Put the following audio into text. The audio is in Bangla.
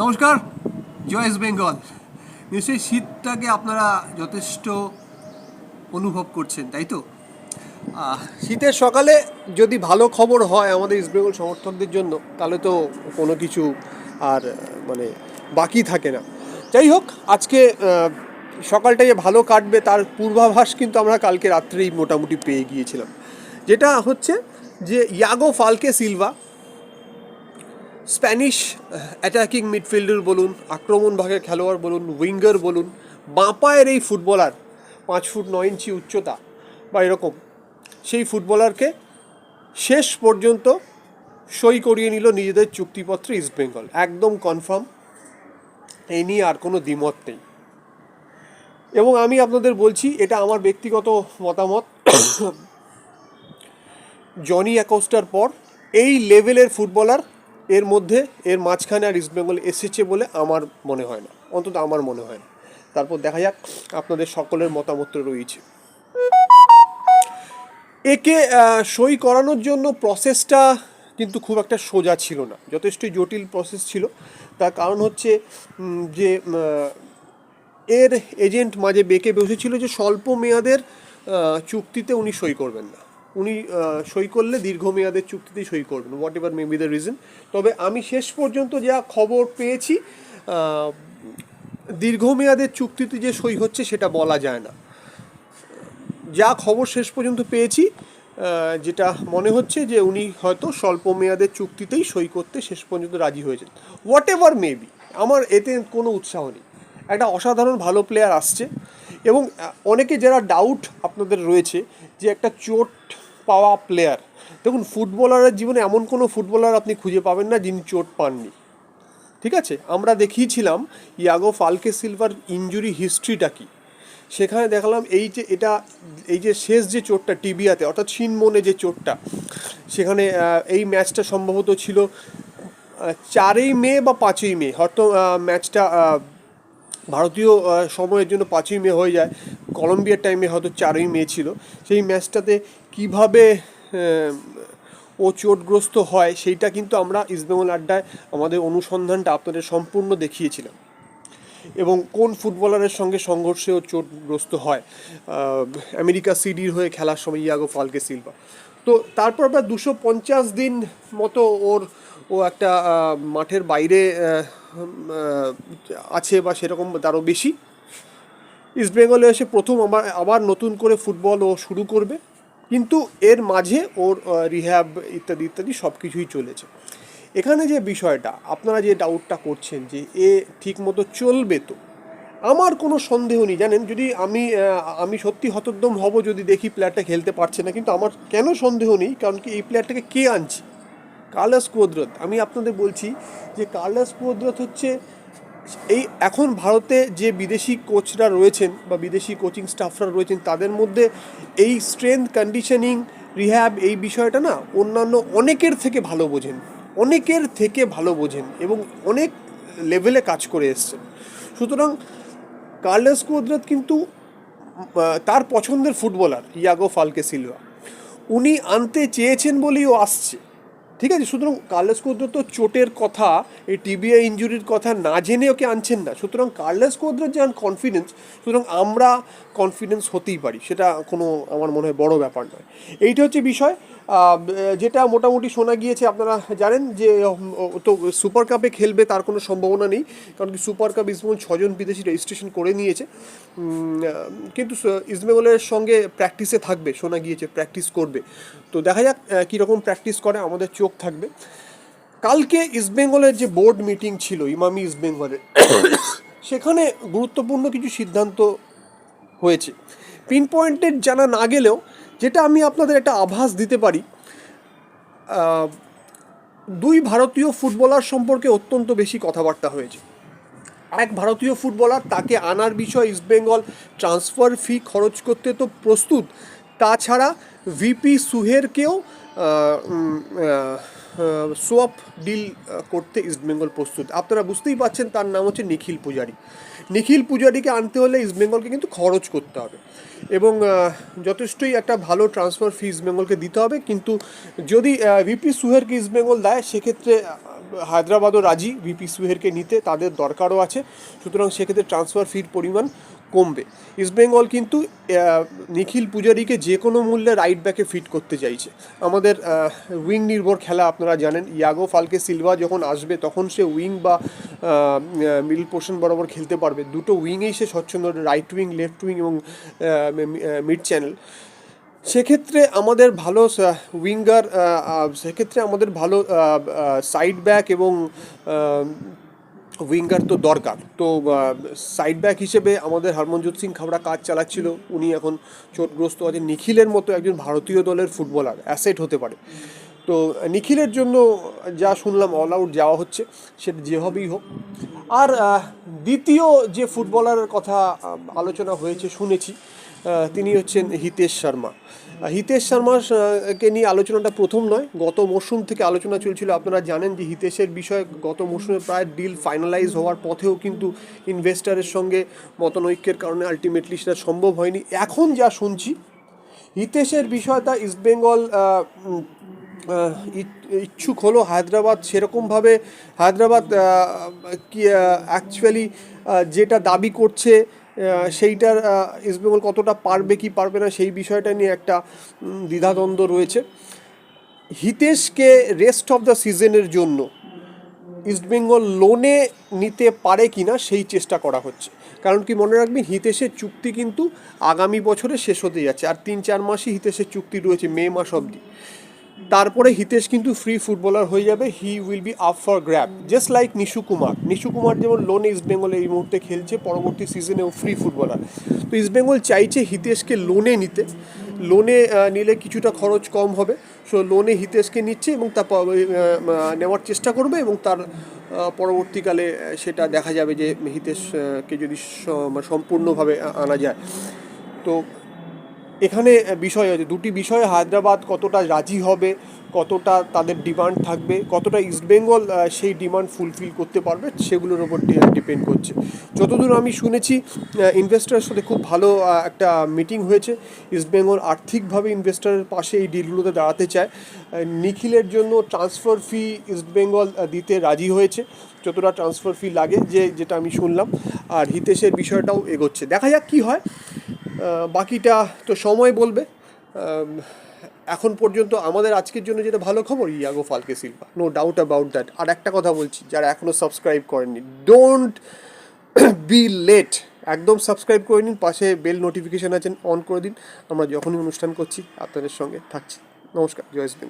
নমস্কার, জয় ইস্ট বেঙ্গল। নিশ্চয়ই শীতটাকে আপনারা যথেষ্ট অনুভব করছেন, তাই তো? শীতের সকালে যদি ভালো খবর হয় আমাদের ইস্ট বেঙ্গল সমর্থকদের জন্য, তাহলে তো কোনো কিছু আর মানে বাকি থাকে না। যাই হোক, আজকে সকালটা যে ভালো কাটবে তার পূর্বাভাস কিন্তু আমরা কালকে রাত্রেই মোটামুটি পেয়ে গিয়েছিলাম। যেটা হচ্ছে যে Iago Falque Silva Spanish attacking midfielder বলুন, আক্রমণ ভাগের খেলোয়াড় বলুন উইঙ্গার বলুন, বাঁপায়ের এই ফুটবলার পাঁচ ফুট নয় ইঞ্চি উচ্চতা, বা এরকম, সেই ফুটবলারকে শেষ পর্যন্ত সই করিয়ে নিল নিজেদের চুক্তিপত্রে ইস্টবেঙ্গল একদম কনফার্ম এই নিয়ে আর কোনো দ্বিমত নেই। এবং আমি আপনাদের বলছি, এটা আমার ব্যক্তিগত মতামত, জনি অ্যাকোস্টার পর এই লেভেলের ফুটবলার এর মধ্যে, এর মাঝখানে আর ইস্টবেঙ্গল এসেছে বলে আমার মনে হয় না। অন্তত আমার মনে হয় না। তারপর দেখা যাক, আপনাদের সকলের মতামত রয়েছে। একে সই করানোর জন্য প্রসেসটা কিন্তু খুব একটা সোজা ছিল না। যথেষ্টই জটিল প্রসেস ছিল। তার কারণ হচ্ছে যে এর এজেন্ট মাঝে বেঁকে বসেছিল যে, স্বল্প মেয়াদের চুক্তিতে উনি সই করবেন না। উনি সই করলে দীর্ঘমেয়াদের চুক্তিতেই সই করবেন whatever may be the reason তবে আমি শেষ পর্যন্ত যা খবর পেয়েছি দীর্ঘমেয়াদের চুক্তিতে যে সই হচ্ছে সেটা বলা যায় না। যা খবর শেষ পর্যন্ত পেয়েছি যেটা মনে হচ্ছে যে উনি হয়তো স্বল্প মেয়াদের চুক্তিতেই সই করতে শেষ পর্যন্ত রাজি হয়েছেন। হোয়াট এভার মেবি আমার এতে কোনো উৎসাহ নেই। একটা অসাধারণ ভালো প্লেয়ার আসছে এবং অনেকে যারা ডাউট আপনাদের রয়েছে যে একটা চোট পাওয়া প্লেয়ার দেখুন ফুটবলারের জীবনে এমন কোনো ফুটবলার আপনি খুঁজে পাবেন না যিনি চোট পাননি। ঠিক আছে? আমরা দেখিয়েছিলাম ইয়াগো ফালকে সিলভার ইঞ্জুরি হিস্ট্রিটা কি? সেখানে দেখালাম এই যে এটা, এই যে শেষ যে চোটটা টিবিয়াতে, অর্থাৎ ছিনমনে যে চোটটা, সেখানে এই ম্যাচটা সম্ভবত ছিল চারই মে বা পাঁচই মে। হয়তো ম্যাচটা ভারতীয় সময়ের জন্য পাঁচই মে হয়ে যায়। কলম্বিয়ার টাইমে হয়তো চারই মে ছিল। সেই ম্যাচটাতে কীভাবে ও চোটগ্রস্ত হয় সেইটা কিন্তু আমরা ইস্টবেঙ্গল আড্ডায় আমাদের অনুসন্ধানটা আপনাদের সম্পূর্ণ দেখিয়েছিলাম। এবং কোন ফুটবলারের সঙ্গে সংঘর্ষে ও চোটগ্রস্ত হয় আমেরিকা সিডির হয়ে খেলার সময় ইয়াগো ফালকে সিলভা। তো তারপর প্রায় দুশো পঞ্চাশ দিন মতো ওর, ও একটা মাঠের বাইরে আছে বা সেরকম তারও বেশি। ইস্টবেঙ্গলে এসে প্রথম আমার আবার নতুন করে ফুটবল ও শুরু করবে। কিন্তু এর মাঝে ওর রিহ্যাব ইত্যাদি ইত্যাদি সব কিছুই চলেছে। এখানে যে বিষয়টা, আপনারা যে ডাউটটা করছেন যে এ ঠিক মতো চলবে তো, আমার কোনো সন্দেহ নেই। জানেন, যদি আমি আমি সত্যি হতোদ্যম হব যদি দেখি প্লেয়ারটা খেলতে পারছে না, কিন্তু আমার কেন সন্দেহ নেই? কারণ কি এই প্লেয়ারটাকে কে আনছে? কার্লাস কুদরত। আমি আপনাদের বলছি যে কার্লাস কুদরত হচ্ছে এই এখন ভারতে যে বিদেশি কোচরা রয়েছেন বা বিদেশি কোচিং স্টাফরা রয়েছেন, তাদের মধ্যে এই স্ট্রেংথ কন্ডিশনিং রিহ্যাব এই বিষয়টা না অন্যান্য অনেকের থেকে ভালো বোঝেন। অনেকের থেকে ভালো বোঝেন এবং অনেক লেভেলে কাজ করে এসছেন। সুতরাং কার্লেস কুদরত কিন্তু তার পছন্দের ফুটবলার ইয়াগো ফালকে সিলভা উনি আনতে চেয়েছেন বলেই ও আসছে। ঠিক আছে, সুতরাং কার্লেস কুদরত তো চোটের কথা, এই টিবিআই ইঞ্জুরির কথা না জেনে ওকে আনছেন না? সুতরাং কার্লেস কুদরত যে কনফিডেন্স সুতরাং আমরা কনফিডেন্স হতেই পারি, সেটা কোনো আমার মনে হয় বড় ব্যাপার নয়। এইটা হচ্ছে বিষয়। যেটা মোটামুটি শোনা গিয়েছে, আপনারা জানেন যে তো সুপার কাপে খেলবে তার কোনো সম্ভাবনা নেই, কারণ কি সুপার কাপ ইসবেঙ্গল ছজন বিদেশি রেজিস্ট্রেশন করে নিয়েছে। কিন্তু ইস্টবেঙ্গলের সঙ্গে প্র্যাকটিসে থাকবে, শোনা গিয়েছে প্র্যাকটিস করবে। তো দেখা যাক কীরকম প্র্যাকটিস করে, আমাদের চোখ থাকবে। কালকে ইস্টবেঙ্গলের যে বোর্ড মিটিং ছিল, ইমামি ইস্টবেঙ্গলের, সেখানে গুরুত্বপূর্ণ কিছু সিদ্ধান্ত হয়েছে। পিন পয়েন্টেড জানা না গেলেও যেটা আমি আপনাদের একটা আভাস দিতে পারি দুই ভারতীয় ফুটবলার সম্পর্কে অত্যন্ত বেশি কথাবার্তা হয়েছে। এক ভারতীয় ফুটবলার তাকে আনার বিষয়ে ইস্টবেঙ্গল ট্রান্সফার ফি খরচ করতে তো প্রস্তুত, তাছাড়া ভিপি সুহেরকেও সোয়াপ ডিল করতে ইস্টবেঙ্গল প্রস্তুত। আপনারা বুঝতেই পারছেন তার নাম হচ্ছে নিখিল পূজারি। নিখিল পূজারিকে আনতে হলে ইস্টবেঙ্গলকে কিন্তু খরচ করতে হবে। এবং যথেষ্টই একটা ভালো ট্রান্সফার ফি ইস্টবেঙ্গলকে দিতে হবে। কিন্তু যদি ভিপি সুহেরকে ইস্টবেঙ্গল দেয়, সেক্ষেত্রে হায়দ্রাবাদও রাজি ভিপি সুহেরকে নিতে। তাদের দরকারও আছে। সুতরাং সেক্ষেত্রে ট্রান্সফার ফির পরিমাণ কমবে। ইস্টবেঙ্গল কিন্তু নিখিল পূজারীকে যে কোনো মূল্যে রাইট ব্যাকে ফিট করতে চাইছে। আমাদের উইং নির্ভর খেলা আপনারা জানেন। ইয়াগো ফালকে সিলভা যখন আসবে, তখন সে উইং বা মিডল পোর্শন বরাবর খেলতে পারবে। দুটো উইংয়েই সে স্বচ্ছন্দ রাইট উইং লেফট উইং এবং মিড চ্যানেল সেক্ষেত্রে আমাদের ভালো উইঙ্গার সেক্ষেত্রে আমাদের ভালো সাইড ব্যাক এবং উইঙ্গার তো দরকার। তো সাইড ব্যাক হিসেবে আমাদের হরমনজোত সিং খাবড়া কাজ চালাচ্ছিল। উনি এখন চোটগ্রস্ত আছেন। নিখিলের মতো একজন ভারতীয় দলের ফুটবলার অ্যাসেট হতে পারে। তো, নিখিলের জন্য যা শুনলাম অল আউট যাওয়া হচ্ছে, সেটা যেভাবেই হোক। আর দ্বিতীয় যে ফুটবলারের কথা আলোচনা হয়েছে, শুনেছি তিনি হচ্ছেন হিতেশ শর্মা। হিতেশ শর্মা কে নিয়ে আলোচনাটা প্রথম নয়, গত মরশুম থেকে আলোচনা চলছিল। আপনারা জানেন যে হিতেশের বিষয়ে গত মরশুমে প্রায় ডিল ফাইনালাইজ হওয়ার পথেও কিন্তু ইনভেস্টারের সঙ্গে মতনৈক্যের কারণে আলটিমেটলি সেটা সম্ভব হয়নি। এখন যা শুনছি, হিতেশের বিষয়টা ইস্টবেঙ্গল ইচ্ছুক হলো হায়দ্রাবাদ। সেরকমভাবে হায়দ্রাবাদ কি অ্যাকচুয়ালি যেটা দাবি করছে সেইটার ইস্টবেঙ্গল কতটা পারবে, কি পারবে না, সেই বিষয়টা নিয়ে একটা দ্বিধাদ্বন্দ্ব রয়েছে। হিতেশকে রেস্ট অফ দ্য সিজনের জন্য ইস্টবেঙ্গল লোনে নিতে পারে কি না সেই চেষ্টা করা হচ্ছে। কারণ কি মনে রাখবেন, হিতেশের চুক্তি কিন্তু আগামী বছরে শেষ হতে যাচ্ছে। আর তিন চার মাসই হিতেশের চুক্তি রয়েছে, মে মাস অবধি। তারপরে হিতেশ কিন্তু ফ্রি ফুটবলার হয়ে যাবে। He will be up for grab just like Nishu Kumar. Nishu Kumar যেমন লোনে ইস্টবেঙ্গলে এই মুহূর্তে খেলছে, পরবর্তী সিজনেও ফ্রি ফুটবলার তো ইস্টবেঙ্গল চাইছে হিতেশকে লোনে নিতে। লোনে নিলে কিছুটা খরচ কম হবে। সো লোনে হিতেশকে নিচ্ছে এবং তা নেওয়ার চেষ্টা করবে এবং তার পরবর্তীকালে সেটা দেখা যাবে যে হিতেশকে যদি মানে সম্পূর্ণভাবে আনা যায়। তো এখানে বিষয় আছে দুটি বিষয়ে হায়দ্রাবাদ কতটা রাজি হবে, কতটা তাদের ডিমান্ড থাকবে, কতটা ইস্টবেঙ্গল সেই ডিমান্ড ফুলফিল করতে পারবে, সেগুলোর ওপর ডিপেন্ড করছে। যতদূর আমি শুনেছি ইনভেস্টারের সাথে খুব ভালো একটা মিটিং হয়েছে। ইস্টবেঙ্গল আর্থিকভাবে ইনভেস্টারের পাশে এই ডিলগুলোতে দাঁড়াতে চায়। নিখিলের জন্য ট্রান্সফার ফি ইস্টবেঙ্গল দিতে রাজি হয়েছে। যতটা ট্রান্সফার ফি লাগে, যে, যেটা আমি শুনলাম। আর হিতেশের বিষয়টাও এগোচ্ছে। দেখা যাক কী হয়। বাকিটা তো সময় বলবে। এখন পর্যন্ত আমাদের আজকের জন্য যেটা ভালো খবর, Iago Falque Silva. No doubt about that আর একটা কথা বলছি, যারা এখনও সাবস্ক্রাইব করেননি ডোন্ট বি লেট একদম সাবস্ক্রাইব করে নিন, পাশে বেল নোটিফিকেশান আছেন অন করে দিন। আমরা যখনই অনুষ্ঠান করছি, আপনাদের সঙ্গে থাকছি। নমস্কার, জয় শ্রী